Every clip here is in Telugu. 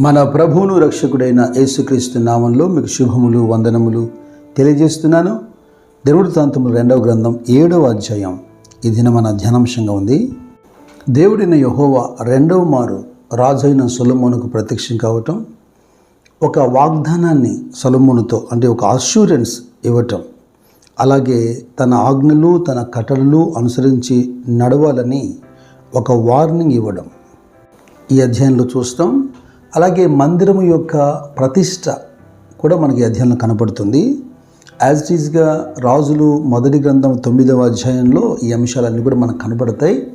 మన ప్రభువును రక్షకుడైన యేసుక్రీస్తు నామంలో మీకు శుభములు వందనములు తెలియజేస్తున్నాను. దేవుడి తాంతములు రెండవ గ్రంథం ఏడవ అధ్యాయం. ఇది మన ధ్యానాంశంగా ఉంది. దేవుడిన యహోవా రెండవ మారు రాజైన సొలమోనుకు ప్రత్యక్షం కావటం ఒక వాగ్దానాన్ని సొలమోనుతో అంటే ఒక అష్యూరెన్స్ ఇవ్వటం అలాగే తన ఆజ్ఞలు తన కట్టడలు అనుసరించి నడవాలని ఒక వార్నింగ్ ఇవ్వడం. ఈ అధ్యాయంలో చూస్తాం. అలాగే మందిరము యొక్క ప్రతిష్ట కూడా మనకి ఈ కనపడుతుంది. యాజ్ ఇట్ ఈస్గా రాజులు మొదటి గ్రంథం తొమ్మిదవ అధ్యాయంలో ఈ అంశాలన్నీ కూడా మనకు కనపడతాయి.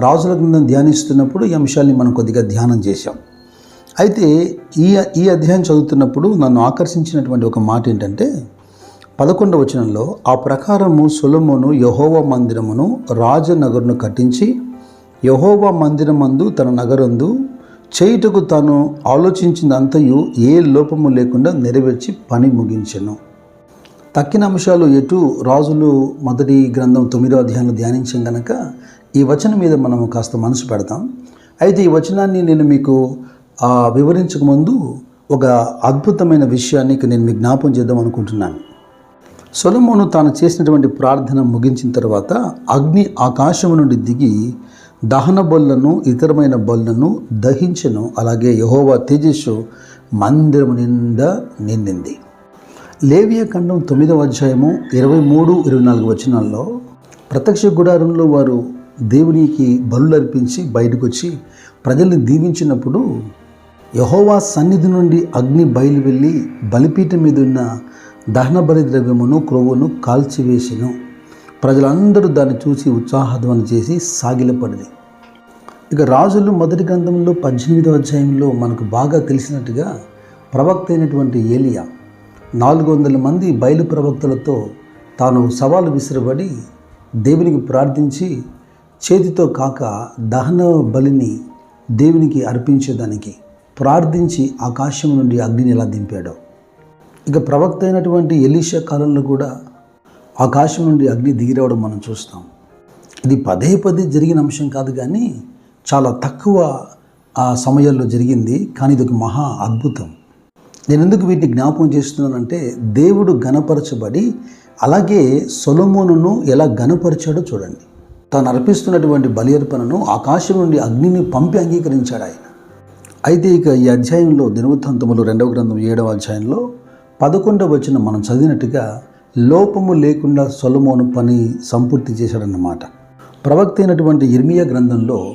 రాజుల గ్రంథం ధ్యానిస్తున్నప్పుడు ఈ అంశాల్ని మనం కొద్దిగా ధ్యానం చేశాం. అయితే ఈ ఈ అధ్యాయం చదువుతున్నప్పుడు నన్ను ఆకర్షించినటువంటి ఒక మాట ఏంటంటే పదకొండవ వచనంలో ఆ ప్రకారము సులమును యహోవ మందిరమును రాజనగరును కట్టించి యహోవ మందిరమందు తన నగరందు చేయుటకు తాను ఆలోచించినంతయు ఏ లోపము లేకుండా నెరవేర్చి పని ముగించెను. తక్కిన అంశాలు ఎటు రాజులు మొదటి గ్రంథం తొమ్మిదో అధ్యాయంలో ధ్యానించాం గనక ఈ వచనం మీద మనం కాస్త మనసు పెడతాం. అయితే ఈ వచనాన్ని నేను మీకు వివరించకముందు వివరించక ముందు ఒక అద్భుతమైన విషయాన్ని నేను మీకు జ్ఞాపం చేద్దాం అనుకుంటున్నాను. సొలమోను తాను చేసినటువంటి ప్రార్థన ముగించిన తర్వాత అగ్ని ఆకాశము నుండి దిగి దహన బొల్లను ఇతరమైన బొల్లను దహించను. అలాగే యహోవా తేజస్సు మందిరము నిండా నిండింది. లేవియ ఖండం తొమ్మిదవ అధ్యాయము ఇరవై మూడు ఇరవై నాలుగు వచనాల్లో ప్రత్యక్ష గుడారంలో వారు దేవునికి బలులు అర్పించి బయటకు వచ్చి ప్రజల్ని దీవించినప్పుడు యహోవా సన్నిధి నుండి అగ్ని బయలు వెళ్ళి బలిపీఠం మీద ఉన్న దహన బలి ద్రవ్యమును క్రొవ్వును కాల్చివేసెను. ప్రజలందరూ దాన్ని చూసి ఉత్సాహధ్వని చేసి సాగిలపడింది. ఇక రాజులు మొదటి గ్రంథంలో పద్దెనిమిదవ అధ్యాయంలో మనకు బాగా తెలిసినట్టుగా ప్రవక్త అయినటువంటి ఏలియా నాలుగు వందల మంది బయలు ప్రవక్తలతో తాను సవాలు విసిరబడి దేవునికి ప్రార్థించి చేతితో కాక దహన బలిని దేవునికి అర్పించేదానికి ప్రార్థించి ఆకాశం నుండి అగ్నిని ఎలా దింపాడో. ఇక ప్రవక్త అయినటువంటి ఎలీషా కాలంలో కూడా ఆకాశం నుండి అగ్ని దిగిరావడం మనం చూస్తాం. ఇది పదే పదే జరిగిన అంశం కాదు కానీ చాలా తక్కువ ఆ సమయాల్లో జరిగింది. కానీ ఇది ఒక మహా అద్భుతం. నేను ఎందుకు వీటిని జ్ఞాపకం చేస్తున్నానంటే దేవుడు గణపరచబడి అలాగే సొలమోనును ఎలా గణపరిచాడో చూడండి. తాను అర్పిస్తున్నటువంటి బలి అర్పణను ఆకాశం నుండి అగ్నిని పంపి అంగీకరించాడు ఆయన. అయితే ఇక ఈ అధ్యాయంలో దినవృత్తాంతములు రెండవ గ్రంథం ఏడవ అధ్యాయంలో పదకొండవ వచ్చిన మనం చదివినట్టుగా లోపము లేకుండా సొలమోను పని సంపూర్తి చేశాడన్నమాట. ప్రవక్త అయినటువంటి ఇర్మియా గ్రంథంలో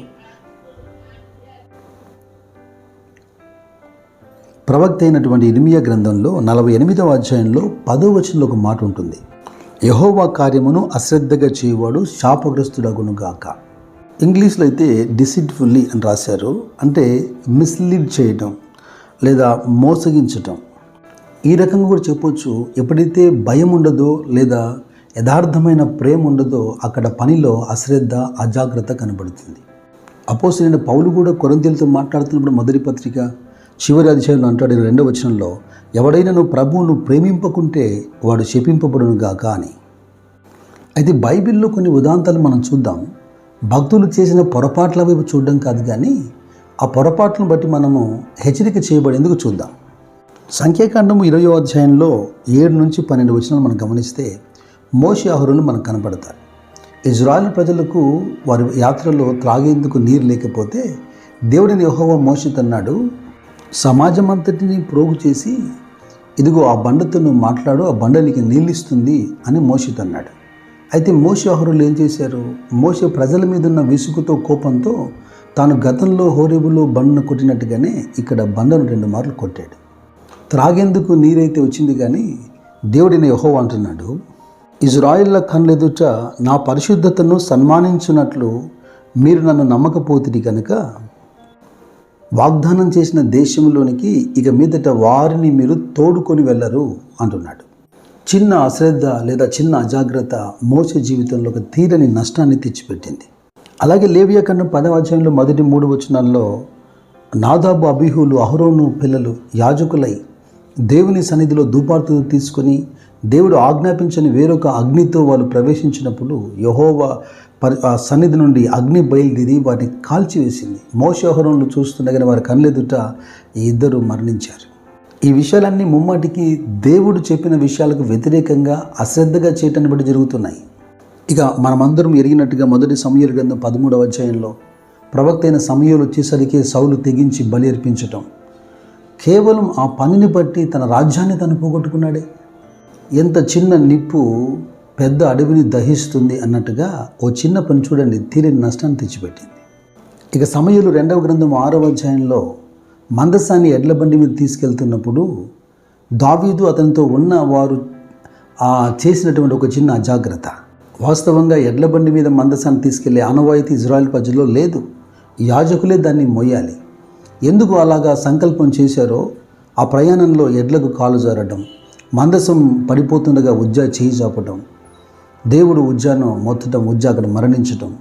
ప్రవక్త అయినటువంటి ఇర్మియా గ్రంథంలో నలభై ఎనిమిదవ అధ్యాయంలో పదో వచనంలో ఒక మాట ఉంటుంది. యహోవా కార్యమును అశ్రద్ధగా చేయవాడు శాపగ్రస్తుడగునుగాక ఇంగ్లీష్లో అయితే డిసిడ్ఫుల్లీ అని రాశారు. అంటే మిస్లీడ్ చేయటం లేదా మోసగించటం. ఈ రకంగా కూడా చెప్పొచ్చు. ఎప్పుడైతే భయం ఉండదో లేదా యథార్థమైన ప్రేమ ఉండదో అక్కడ పనిలో అశ్రద్ధ అజాగ్రత్త కనబడుతుంది. అపోసరైన పౌలు కూడా కొరంతీలతో మాట్లాడుతున్నప్పుడు మొదటి పత్రిక చివరి అధ్యాయంలో అంటాడు రెండవ వచనంలో ఎవడైనా నువ్వు ప్రభువును ప్రేమింపకుంటే వాడు శపింపబడును గాక అని. అయితే బైబిల్లో కొన్ని ఉదాంతాలు మనం చూద్దాం. భక్తులు చేసిన పొరపాట్ల వైపు చూడడం కాదు కానీ ఆ పొరపాట్లను బట్టి మనము హెచ్చరిక చేయబడేందుకు చూద్దాం. సంఖ్యాకాండము ఇరవయో అధ్యాయంలో ఏడు నుంచి పన్నెండు వచనాలు మనం గమనిస్తే మోషి అహరులు మనకు కనపడతారు ఇజ్రాయల్ ప్రజలకు వారి యాత్రలో త్రాగేందుకు నీరు లేకపోతే దేవుడిని యహోవ మోషితన్నాడు సమాజం అంతటిని ప్రోగు చేసి ఇదిగో ఆ బండతో నువ్వు మాట్లాడు ఆ బండ నీకు నీళ్ళు ఇస్తుంది అని మోషితన్నాడు అయితే మోషి అహరులు ఏం చేశారు? మోషి ప్రజల మీద ఉన్న విసుగుతో కోపంతో తాను గతంలో హోరేబులో బండను కొట్టినట్టుగానే ఇక్కడ బండను రెండు మార్లు కొట్టాడు. త్రాగేందుకు నీరైతే వచ్చింది కానీ దేవుడిని యహో అంటున్నాడు ఇజ్రాయిల్ల కన్లెదుట నా పరిశుద్ధతను సన్మానించున్నట్లు మీరు నన్ను నమ్మకపోతుంది కనుక వాగ్దానం చేసిన దేశంలోనికి ఇక మీదట వారిని మీరు తోడుకొని వెళ్ళరు అంటున్నాడు. చిన్న అశ్రద్ధ లేదా చిన్న అజాగ్రత్త మోస జీవితంలో ఒక తీరని నష్టాన్ని తెచ్చిపెట్టింది. అలాగే లేవియా కన్నా పదవ మొదటి మూడు వచనాల్లో నాదాబు అభిహులు అహరోను పిల్లలు యాజకులై దేవుని సన్నిధిలో ధూపార్తులు తీసుకొని దేవుడు ఆజ్ఞాపించని వేరొక అగ్నితో వాళ్ళు ప్రవేశించినప్పుడు యహోవా పరి ఆ సన్నిధి నుండి అగ్ని బయలుదేరి వారిని కాల్చివేసింది. మోసోహరంలో చూస్తుండగానే వారి కళ్ళెదుట ఈ ఇద్దరు మరణించారు. ఈ విషయాలన్నీ ముమ్మాటికి దేవుడు చెప్పిన విషయాలకు వ్యతిరేకంగా అశ్రద్ధగా చేయటాన్ని బట్టి జరుగుతున్నాయి. ఇక మనమందరం ఎరిగినట్టుగా మొదటి సమయలు గ్రంథం పదమూడవ అధ్యాయంలో ప్రవక్త అయిన సమయాలు వచ్చేసరికి సౌలు తెగించి బలి అర్పించటం. కేవలం ఆ పనిని బట్టి తన రాజ్యాన్ని తను పోగొట్టుకున్నాడే. ఎంత చిన్న నిప్పు పెద్ద అడవిని దహిస్తుంది అన్నట్టుగా ఓ చిన్న పని చూడండి తీరని నష్టాన్ని తెచ్చిపెట్టింది. ఇక సమయంలో రెండవ గ్రంథం ఆరవ అధ్యాయంలో మందసాన్ని ఎడ్ల బండి మీద తీసుకెళ్తున్నప్పుడు దావీదు అతనితో ఉన్న వారు ఆ చేసినటువంటి ఒక చిన్న అజాగ్రత్త. వాస్తవంగా ఎడ్ల బండి మీద మందసాన్ని తీసుకెళ్ళే ఆనవాయితీ ఇజ్రాయెల్ ప్రజల్లో లేదు. యాజకులే దాన్ని మొయ్యాలి. ఎందుకు అలాగా సంకల్పం చేశారో ఆ ప్రయాణంలో ఎడ్లకు కాలు జారడం మందసం పడిపోతుండగా ఉజ్జా చేయి చాపటం దేవుడు ఉజ్జాను మొత్తటం ఉజ్జా అక్కడ మరణించటం.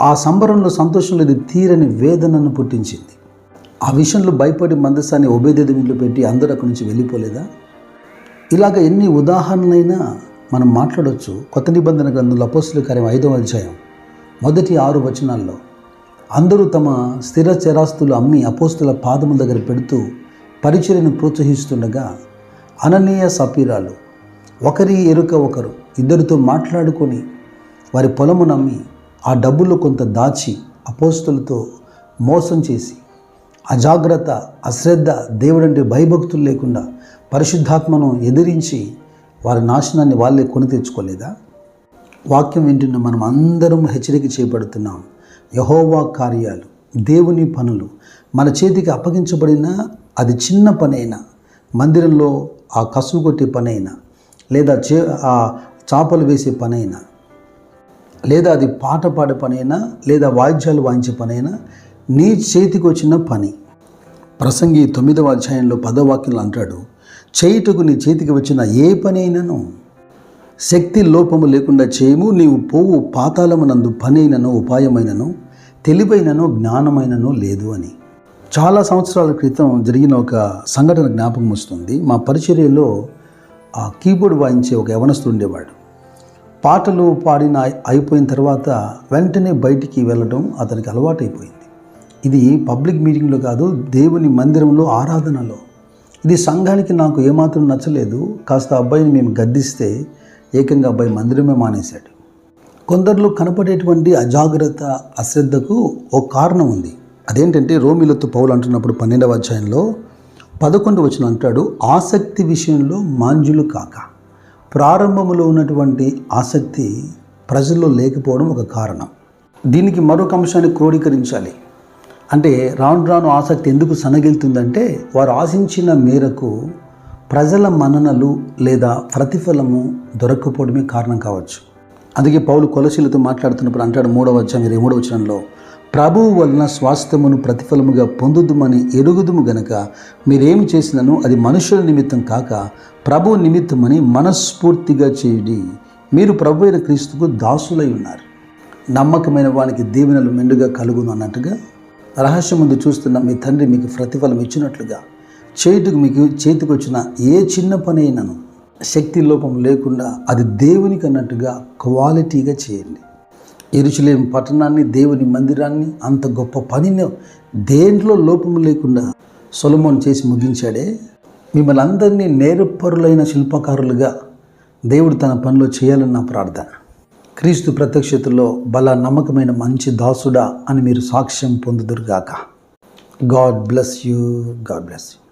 ఆ సంబరంలో సంతోషం లేదు తీరని వేదనను పుట్టించింది. ఆ విషయంలో భయపడి మందసాన్ని ఉభయదేవిలో పెట్టి అందరూ అక్కడి నుంచి వెళ్ళిపోలేదా? ఇలాగ ఎన్ని ఉదాహరణలైనా మనం మాట్లాడవచ్చు కొత్త నిబంధన గ్రంథంలో అపోస్తుల కార్యం ఐదవ అధ్యాయం మొదటి ఆరు వచనాల్లో. అందరూ తమ స్థిర చరాస్తులు అమ్మి అపోస్తుల పాదముల దగ్గర పెడుతూ పరిచర్యను ప్రోత్సహిస్తుండగా అననీయ సపీరాలు ఒకరి ఎరుక ఒకరు ఇద్దరితో మాట్లాడుకొని వారి పొలము నమ్మి ఆ డబ్బులో కొంత దాచి అపోస్తులతో మోసం చేసి అజాగ్రత్త అశ్రద్ధ దేవుడంటే భయభక్తులు లేకుండా పరిశుద్ధాత్మను ఎదిరించి వారి నాశనాన్ని వాళ్ళే కొని తెచ్చుకోలేదా? వాక్యం వింటున్న మనం అందరం హెచ్చరిక చేపడుతున్నాం. యహోవా కార్యాలు దేవుని పనులు మన చేతికి అప్పగించబడిన అది చిన్న పనైనా మందిరంలో ఆ కసువు కొట్టే పనైనా లేదా చే ఆ చాపలు వేసే పనైనా లేదా అది పాట పాడే పనైనా లేదా వాయిద్యాలు వాయించే పనైనా నీ చేతికి వచ్చిన పని. ప్రసంగి తొమ్మిదవ అధ్యాయంలో పదవాక్యంలో అంటాడు చేయుటకు నీ చేతికి వచ్చిన ఏ పని అయినను శక్తి లోపము లేకుండా చేయము నీవు పోవు పాతాళమునందు పనైనను ఉపాయమైనను తెలివైనను జ్ఞానమైనను లేదు అని. చాలా సంవత్సరాల క్రితం జరిగిన ఒక సంఘటన జ్ఞాపకం వస్తుంది. మా పరిచర్యలో ఆ కీబోర్డ్ వాయించే ఒక యవనస్తుడు ఉండేవాడు. పాటలు పాడిన అయిపోయిన తర్వాత వెంటనే బయటికి వెళ్ళడం అతనికి అలవాటైపోయింది. ఇది పబ్లిక్ మీటింగ్లో కాదు దేవుని మందిరంలో ఆరాధనలో. ఇది సంఘానికి నాకు ఏమాత్రం నచ్చలేదు. కాస్త అబ్బాయిని మేము గద్దిస్తే ఏకంగా అబ్బాయి మందిరమే మానేశాడు. కొందరిలో కనపడేటువంటి అజాగ్రత్త అశ్రద్ధకు ఒక కారణం ఉంది. అదేంటంటే రోమిలతో పౌలు అంటున్నప్పుడు పన్నెండవ అధ్యాయంలో పదకొండు వచ్చిన అంటాడు ఆసక్తి విషయంలో మాంజులు కాక. ప్రారంభంలో ఉన్నటువంటి ఆసక్తి ప్రజల్లో లేకపోవడం ఒక కారణం. దీనికి మరొక అంశాన్ని క్రోడీకరించాలి. అంటే రాను రాను ఆసక్తి ఎందుకు సనగిలుతుందంటే వారు ఆశించిన మేరకు ప్రజల మన్ననలు లేదా ప్రతిఫలము దొరక్కపోవడమే కారణం కావచ్చు. అందుకే పౌలు కొలశీలతో మాట్లాడుతున్నప్పుడు అంటాడు మూడవ అధ్యాయం ఇరవై మూడవ వచనంలో ప్రభువు వలన స్వాస్థ్యమును ప్రతిఫలముగా పొందుదుమని ఎరుగుదుము గనక మీరేమి చేసినను అది మనుషుల నిమిత్తం కాక ప్రభు నిమిత్తమని మనస్ఫూర్తిగా చేయుడి. మీరు ప్రభు అయిన క్రీస్తుకు దాసులై ఉన్నారు. నమ్మకమైన వానికి దీవెనలు మెండుగా కలుగును అన్నట్టుగా రహస్యం ముందు చూస్తున్న మీ తండ్రి మీకు ప్రతిఫలం ఇచ్చినట్లుగా చేతికి మీకు చేతికి వచ్చిన ఏ చిన్న పని అయినను శక్తి లోపం లేకుండా అది దేవునికి అన్నట్టుగా క్వాలిటీగా చేయండి. ఎరుచులేం పట్టణాన్ని దేవుని మందిరాన్ని అంత గొప్ప పనిని దేంట్లో లోపం లేకుండా సొలమోన్ చేసి ముగించాడే? మిమ్మల్ని అందరినీ నేరపరులైన శిల్పకారులుగా దేవుడు తన పనిలో చేయాలని నా ప్రార్థన. క్రీస్తు ప్రత్యక్షతలో బల నమ్మకమైన మంచి దాసుడా అని మీరు సాక్ష్యం పొందుదురుగాక. God bless you God bless you.